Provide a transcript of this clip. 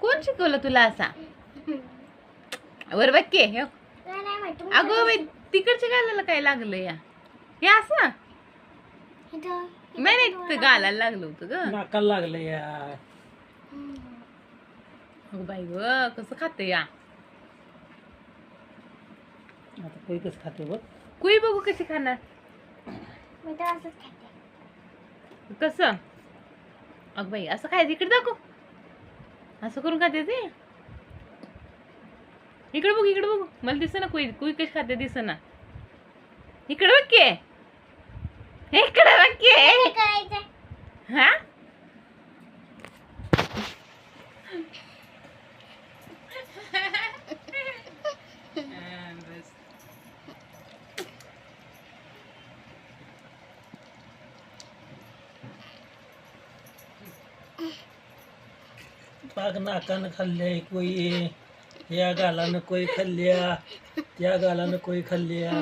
कोण शिकवलं तुला असा? वर बघ की हे. अगं बाई तिकडच्या गालाला काय लागलं या? हे असं? नाही नाही डोळा ते गालाला लागलं होतं ग. नाकाला लागलं या. अगं बाई ग कसं खाते या? आता काही कसं खाते बघ. कुई बघू कशी खाणार? मी तर असंच खाते. कसं? अगं बाई असं खायचं इकडे दाखव. असं करून खाते ते? इकडे बघ इकडे बघ. मला दिसना कुई कुई कशी खाते दिसना. इकडे बघ की. इकडे बघ की. हा? पाक नाकानं खाल्लंय कोई या गालानं कोई खाल्ल्या त्या गालानं कोई खाल्ल्या.